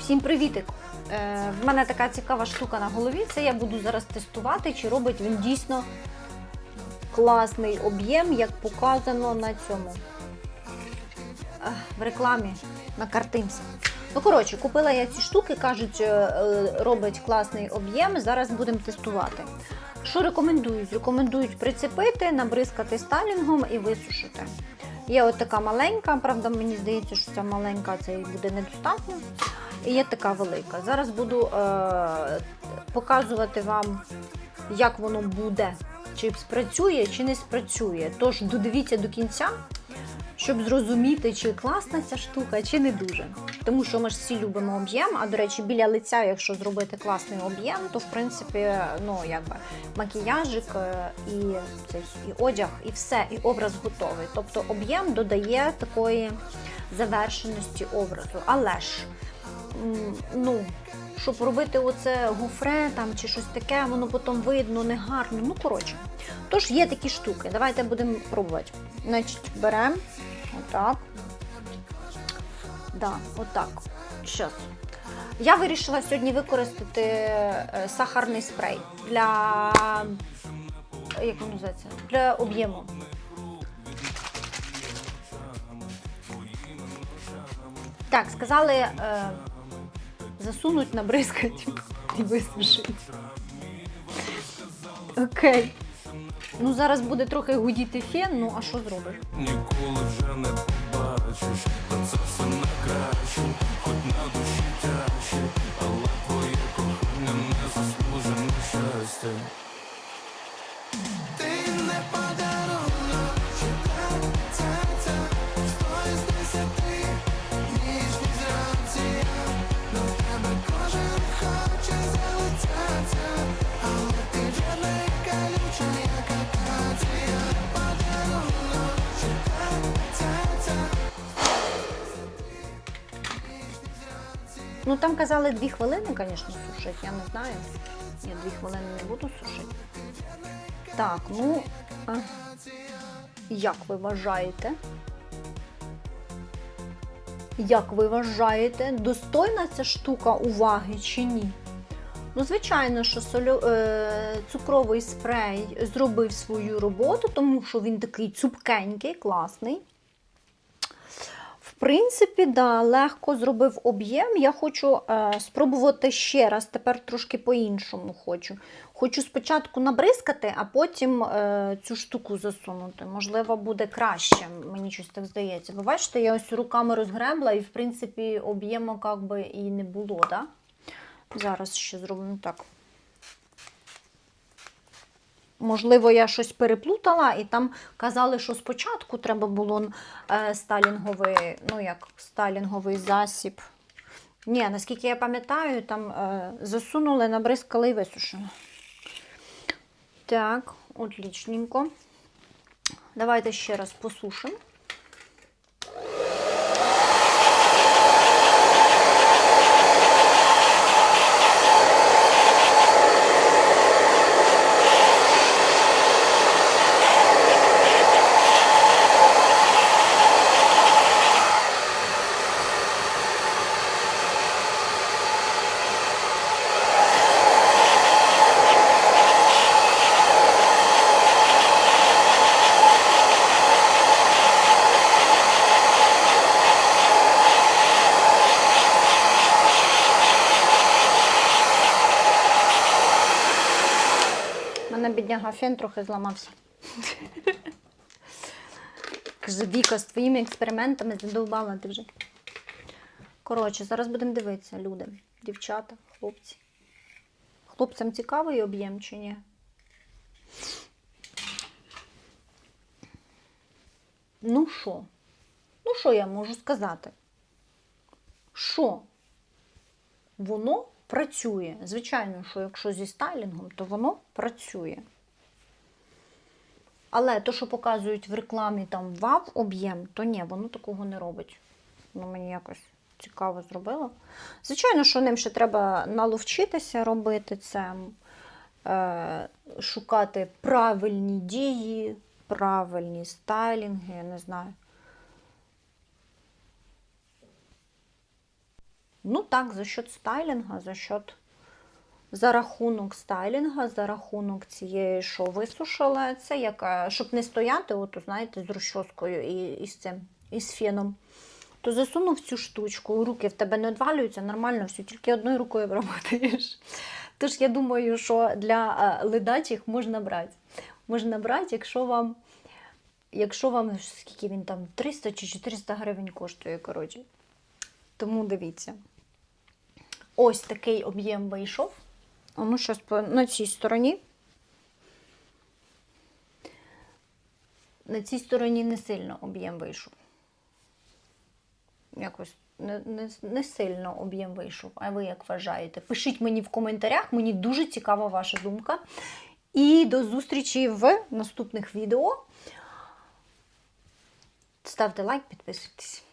Всім привітик! Е, в мене така цікава штука на голові. Це я буду зараз тестувати, чи робить він дійсно класний об'єм, як показано на цьому е, в рекламі на картинці. Ну, коротше, купила я ці штуки, кажуть, е, е, робить класний об'єм. Зараз будемо тестувати. Що рекомендують? Рекомендують прицепити, набризкати сталінгом і висушити. Є от така маленька, правда, мені здається, що ця маленька це буде недостатньо. І є така велика. Зараз буду е- показувати вам, як воно буде, чи спрацює, чи не спрацює. Тож додивіться до кінця, щоб зрозуміти, чи класна ця штука, чи не дуже. Тому що ми ж всі любимо об'єм. А до речі, біля лиця, якщо зробити класний об'єм, то в принципі, ну якби макіяжик е, і цей і одяг, і все, і образ готовий. Тобто об'єм додає такої завершеності образу. Але ж ну. Щоб робити оце гуфре там чи щось таке, воно потім видно негарно. Ну, коротше. Тож є такі штуки. Давайте будемо пробувати. Значить, беремо отак. Да, отак. Щас. Я вирішила сьогодні використати е, сахарний спрей для. Як називається? Для об'єму. Так, сказали е, засунуть, набризкать і висушити. Окей. Ну, зараз буде трохи гудіти фен, ну а що зробиш? Ніколи вже не побачиш, та це все на краще, хоч на душі тяжче, Ну там казали дві хвилини, звісно, сушити, я не знаю. Я дві хвилини не буду сушити. Так, ну а, як ви вважаєте? Як ви вважаєте, достойна ця штука уваги чи ні? Ну, звичайно, що солю, е, цукровий спрей зробив свою роботу, тому що він такий цупкенький, класний. Принципі, да, легко зробив об'єм. Я хочу е, спробувати ще раз, тепер трошки по-іншому хочу. Хочу спочатку набризкати, а потім е, цю штуку засунути. Можливо, буде краще, мені щось так здається. Ви бачите, я ось руками розгребла, і в принципі об'єму як би і не було. Да? Зараз ще зроблю так. Можливо, я щось переплутала, і там казали, що спочатку треба було е, сталінговий, ну як сталінговий засіб. Ні, наскільки я пам'ятаю, там е, засунули, набризкали і висушили. Так, отлічненько. Давайте ще раз посушимо. У мене бідняга фен трохи зламався. Каже, Віка, з твоїми експериментами задовбала ти вже. Коротше, зараз будемо дивитися, люди, дівчата, хлопці. Хлопцям цікавий об'єм чи ні? Ну що? Ну, що я можу сказати? Що? Воно працює. Звичайно, що якщо зі стайлінгом, то воно працює. Але то, що показують в рекламі там вав об'єм, то ні, воно такого не робить. Ну, мені якось цікаво зробило. Звичайно, що ним ще треба наловчитися робити це, е, шукати правильні дії, правильні стайлінги, я не знаю. Ну так, за счет стайлінга, за счет за рахунок стайлінга, за рахунок цієї, що висушила, це як, щоб не стояти, от, знаєте, з розчоскою і, і з цим, і з феном. То засунув цю штучку, руки в тебе не одвалюються, нормально все, тільки одною рукою обработаєш. Тож я думаю, що для е, ледачих можна брати. Можна брати, якщо вам, якщо вам скільки він там, 300 чи 400 гривень коштує, коротше. Тому дивіться. Ось такий об'єм вийшов. Ну, по- на цій стороні. На цій стороні не сильно об'єм вийшов. Якось не, не, не сильно об'єм вийшов. А ви як вважаєте? Пишіть мені в коментарях, мені дуже цікава ваша думка. І до зустрічі в наступних відео. Ставте лайк, підписуйтесь.